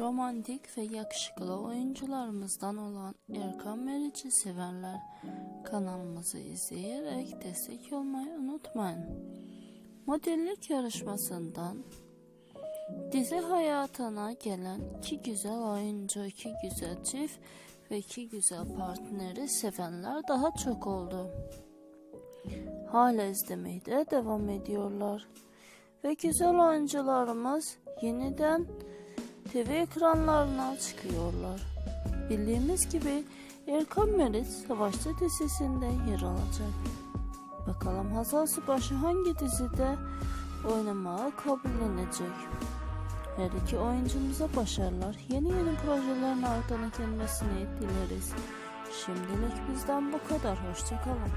romantik ve yakışıklı oyuncularımızdan olan Erkan Meriç'i sevenler kanalımızı izleyerek destek olmayı unutmayın. Modellik yarışmasından dizi hayatına gelen iki güzel oyuncu, iki güzel çift ve iki güzel partneri sevenler daha çok oldu. Hala izlemeye de devam ediyorlar. Ve güzel oyuncularımız yeniden TV ekranlarına çıkıyorlar. Bildiğimiz gibi Erkan Meriç Savaşçı dizisinde yer alacak. Bakalım Hazal Subaşı hangi dizide oynamaya kabullenecek? Her iki oyuncumuza başarılar. Yeni yeni projelerin ardına gelmesini dileriz. Şimdilik bizden bu kadar. Hoşçakalın.